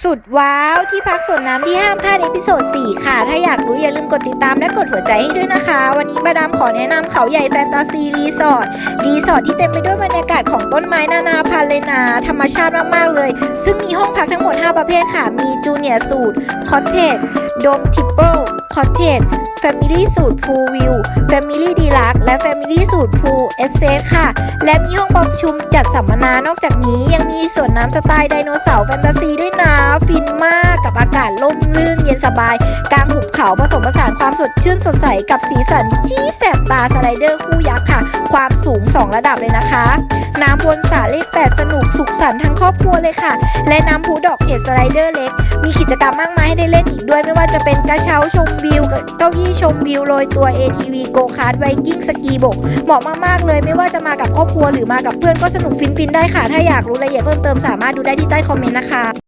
สุดว้าวที่พักสวนน้ำที่ห้ามพลาดเอพิโซด 4 ค่ะ ถ้าอยากรู้อย่าลืมกดติดตามและกดหัวใจให้ด้วยนะคะ วันนี้มาดามขอแนะนำเขาใหญ่แฟนตาซีรีสอร์ทรีสอร์ทที่เต็มไปด้วยบรรยากาศของต้นไม้นานาพันธุ์เลยนะ ธรรมชาติมาก ๆ เลย ซึ่งมีห้องพักทั้งหมด 5 ประเภทค่ะ มีจูเนียร์สูตรคอเทจโดมทิปเปิลคอเทจ แฟมิลี่สูตรพูวิวแฟมิลี่ดีลักและแฟมิลี่สูตรพูเอสเซค่ะ และมีห้องประชุมจัดสัมมนานอกจากนี้ยังมีสวนน้ำสไตล์ไดโนเสาร์แฟนตาซีด้วยนะากกับอากาศร่มรื่นเย็นสบาย กลางหุบเขาผสมผสานความสดชื่นสดใสกับสีสันจี้แสบตาสไลเดอร์คู่ยักษ์ค่ะ ความสูง 2 ระดับเลยนะคะ น้ำบนสระเลข8สนุกสุขสันต์ทั้งครอบครัวเลยค่ะ และน้ำพุดอกเห็ดสไลเดอร์เล็ก มีกิจกรรมมากมายให้ได้เล่นอีกด้วย ไม่ว่าจะเป็นกระเช้าชมวิวเก้าอี้ชมวิวโรยตัว ATV โกคาร์ดไวกิ้งสกีบกเหมาะมากๆเลย ไม่ว่าจะมากับครอบครัวหรือมากับเพื่อนก็สนุกฟินๆได้ค่ะ ถ้าอยากรู้รายละเอียดเพิ่มเติมสามารถดูได้ที่ใต้คอมเมนต์นะคะ